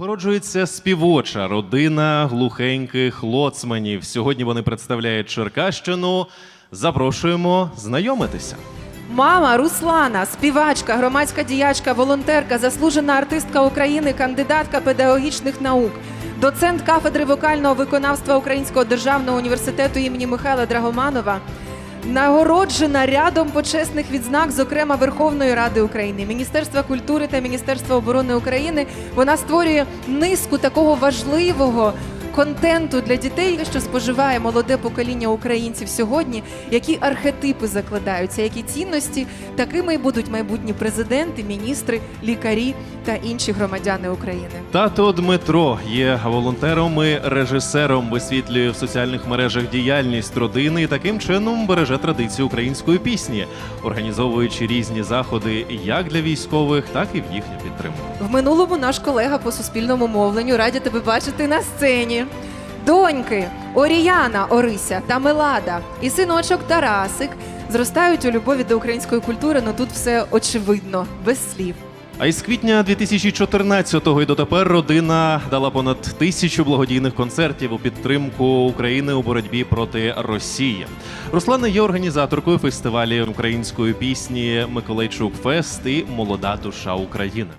Нагороджується співоча родина глухеньких лоцманів. Сьогодні вони представляють Черкащину. Запрошуємо знайомитися. Мама Руслана, співачка, громадська діячка, волонтерка, заслужена артистка України, кандидатка педагогічних наук, доцент кафедри вокального виконавства Українського державного університету імені Михайла Драгоманова, нагороджена рядом почесних відзнак, зокрема Верховної Ради України, Міністерства культури та Міністерства оборони України. Вона створює низку такого важливого. Контенту для дітей, що споживає молоде покоління українців сьогодні, які архетипи закладаються, які цінності такими і будуть майбутні президенти, міністри, лікарі та інші громадяни України. Тато Дмитро є волонтером і режисером, висвітлює в соціальних мережах діяльність родини і таким чином береже традицію української пісні, організовуючи різні заходи як для військових, так і в їхню підтримку. В минулому наш колега по суспільному мовленню раді тебе бачити на сцені. Доньки Оріяна Орися та Мелада і синочок Тарасик зростають у любові до української культури. Ну тут все очевидно, без слів. А із квітня 2014-го і дотепер родина дала понад тисячу благодійних концертів у підтримку України у боротьбі проти Росії. Руслана є організаторкою фестивалів української пісні Миколайчук Фест і Молода душа України.